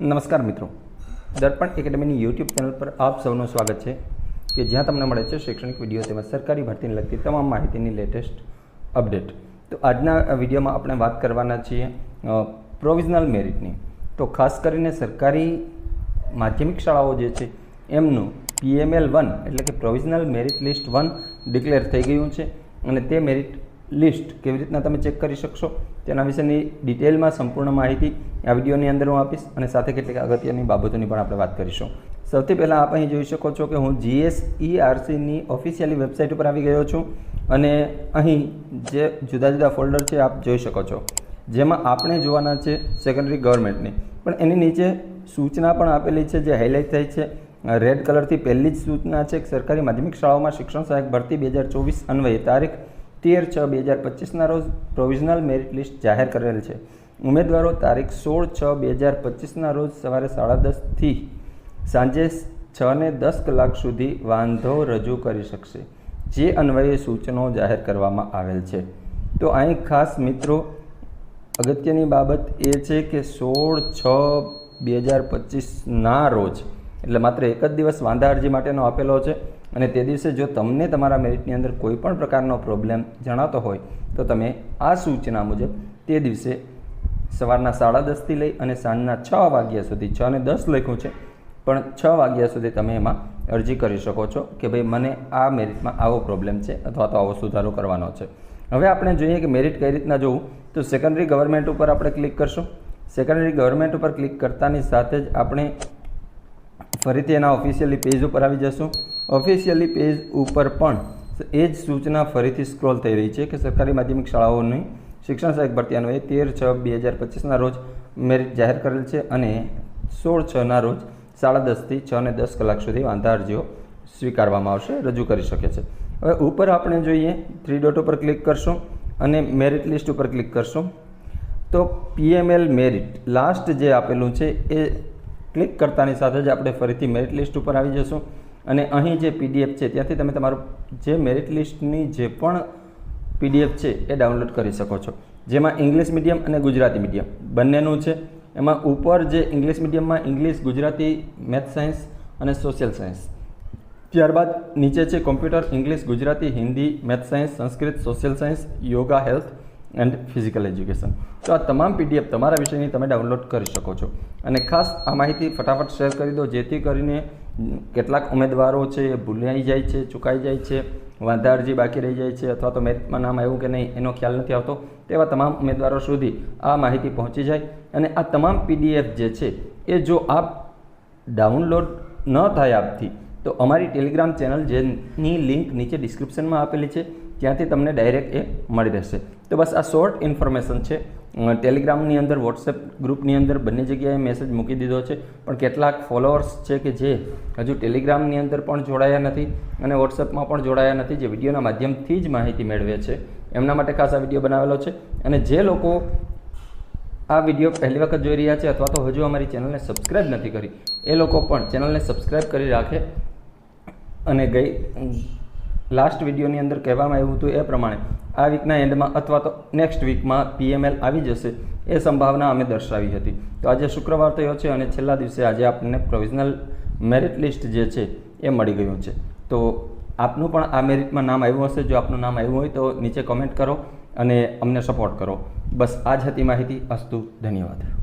નમસ્કાર મિત્રો. દર્પણ એકેડમીની YouTube channel પર આપ સૌનું સ્વાગત છે કે જ્યાં તમને મળે છે શૈક્ષણિક વીડિયો તેમજ સરકારી ભરતીને લગતી તમામ માહિતીની લેટેસ્ટ અપડેટ. તો આજના વિડીયોમાં આપણે વાત કરવાના છીએ પ્રોવિઝનલ મેરિટની. તો ખાસ કરીને સરકારી માધ્યમિક શાળાઓ જે છે, એમનું પીએમએલ વન એટલે કે provisional merit list one declare થઈ ગયું છે અને તે મેરિટ લિસ્ટ કેવી રીતના તમે ચેક કરી શકશો તેના વિશેની ડિટેલમાં સંપૂર્ણ માહિતી આ વિડીયોની અંદર હું આપીશ અને સાથે કેટલીક અગત્યની બાબતોની પણ આપણે વાત કરીશું. સૌથી પહેલાં આપ અહીં જોઈ શકો છો કે હું જીએસઈઆરસીની ઓફિશિયલી વેબસાઇટ ઉપર આવી ગયો છું અને અહીં જે જુદા જુદા ફોલ્ડર છે આપ જોઈ શકો છો. જેમાં આપણે જોવાના છે સેકન્ડરી ગવર્મેન્ટની પણ એની નીચે સૂચના પણ આપેલી છે, જે હાઇલાઇટ થઈ છે. રેડ કલરથી પહેલી જ સૂચના છે સરકારી માધ્યમિક શાળાઓમાં શિક્ષણ સહાયક ભરતી બે હજાર ચોવીસ અન્વયે તારીખ તેર છ બે હજાર પચીસના રોજ પ્રોવિઝનલ મેરિટ લિસ્ટ જાહેર કરેલ છે. ઉમેદવારો તારીખ સોળ છ બે હજાર પચીસના રોજ સવારે સાડા દસથી સાંજે છ ને દસ કલાક સુધી વાંધો રજૂ કરી શકશે. જે અન્વયે સૂચનો જાહેર કરવામાં આવેલ છે. તો અહીં ખાસ મિત્રો, અગત્યની બાબત એ છે કે સોળ છ બે હજાર પચીસના રોજ, એટલે માત્ર એક જ દિવસ વાંધા અરજી માટેનો આપેલો છે અને તે દિવસે જો તમને તમારા મેરિટની અંદર કોઈ પણ પ્રકારનો પ્રોબ્લેમ જણાતો હોય, તો તમે આ સૂચના મુજબ તે દિવસે સવારના સાડા દસથી લઈ અને સાંજના છ વાગ્યા સુધી, છ ને દસ લખ્યું છે, પણ છ વાગ્યા સુધી તમે એમાં અરજી કરી શકો છો કે ભાઈ મને આ મેરિટમાં આવો પ્રોબ્લેમ છે અથવા તો આવો સુધારો કરવાનો છે. હવે આપણે જોઈએ કે મેરિટ કઈ રીતના જોવું, તો સેકન્ડરી ગવર્મેન્ટ ઉપર આપણે ક્લિક કરશું. સેકન્ડરી ગવર્મેન્ટ ઉપર ક્લિક કરતાની સાથે જ આપણે ફરીથી એના ઓફિશિયલી પેજ ઉપર આવી જશું. ઓફિશિયલી પેજ ઉપર પણ એ જ સૂચના ફરીથી સ્ક્રોલ થઈ રહી છે કે સરકારી માધ્યમિક શાળાઓની શિક્ષણ સહાયક ભરતી અન્વયે તેર છ બે હજાર પચીસના રોજ મેરિટ જાહેર કરેલ છે અને સોળ છના રોજ સાડા દસથી છ ને દસ કલાક સુધી વાંધા અરજીઓ સ્વીકારવામાં આવશે, રજૂ કરી શકે છે. હવે ઉપર આપણે જોઈએ થ્રી ડોટ ઉપર ક્લિક કરશું અને મેરિટ લિસ્ટ ઉપર ક્લિક કરશું. તો પીએમએલ મેરિટ લાસ્ટ જે આપેલું છે એ ક્લિક કરતાની સાથે જ આપણે ફરીથી મેરિટ લિસ્ટ ઉપર આવી જશું. અને અહીં જે પીડીએફ છે, ત્યાંથી તમે તમારું જે મેરિટ લિસ્ટની જે પણ પીડીએફ છે, એ ડાઉનલોડ કરી શકો છો. જેમાં ઇંગ્લિશ મીડિયમ અને ગુજરાતી મીડિયમ બંનેનું છે. એમાં ઉપર જે ઇંગ્લિશ મીડિયમમાં ઇંગ્લિશ ગુજરાતી મેથ સાયન્સ અને સોશિયલ સાયન્સ ત્યારબાદ નીચે છે computer English Gujarati, Hindi math science Sanskrit social science yoga health and physical education તો આ તમામ પીડીએફ તમારા વિષયની તમે ડાઉનલોડ કરી શકો છો. અને ખાસ આ માહિતી ફટાફટ શેર કરી દો, જેથી કરીને કેટલાક ઉમેદવારો છે એ ભૂલાઈ જાય છે, ચૂકાઈ જાય છે વાંધા અરજી બાકી રહી જાય છે અથવા તો મેરિટમાં નામ આવ્યું કે નહીં એનો ખ્યાલ નથી આવતો, તેવા તમામ ઉમેદવારો સુધી આ માહિતી પહોંચી જાય અને આ તમામ પીડીએફ જે છે એ જો આપ ડાઉનલોડ ન થાય આપથી, તો અમારી ટેલિગ્રામ ચેનલ જેની લિંક નીચે ડિસ્ક્રિપ્શનમાં આપેલી છે ત્યાંથી તમને ડાયરેક્ટ એ મળી રહેશે. તો બસ આ શોર્ટ ઇન્ફોર્મેશન છે. ટેલિગ્રામની અંદર વોટ્સએપ ગ્રુપની અંદર બંને જગ્યાએ મેસેજ મૂકી દીધો છે. પણ કેટલાક ફોલોઅર્સ છે કે જે હજુ ટેલિગ્રામની અંદર પણ જોડાયા નથી અને વોટ્સએપમાં પણ જોડાયા નથી, જે વિડીયોના માધ્યમથી જ માહિતી મેળવે છે. એમના માટે ખાસ આ વીડિયો બનાવેલો છે. અને જે લોકો આ વીડિયો પહેલી વખત જોઈ રહ્યા છે અથવા તો હજુ અમારી ચેનલને સબસ્ક્રાઈબ નથી કરી, એ લોકો પણ ચેનલને સબસ્ક્રાઈબ કરી રાખે અને ગઈ લાસ્ટ વિડીયોની અંદર કહેવામાં આવ્યું હતું એ પ્રમાણે, આ વીકના એન્ડમાં અથવા તો નેક્સ્ટ વીકમાં પીએમએલ આવી જશે એ સંભાવના અમે દર્શાવી હતી. તો આજે શુક્રવાર થયો છે અને છેલ્લા દિવસે આજે આપણને પ્રોવિઝનલ મેરિટ લિસ્ટ જે છે એ મળી ગયું છે. તો આપનું પણ આ મેરિટમાં નામ આવ્યું હશે. જો આપનું નામ આવ્યું હોય તો નીચે કોમેન્ટ કરો અને અમને સપોર્ટ કરો. બસ આ જ હતી માહિતી. અસ્તુ, ધન્યવાદ.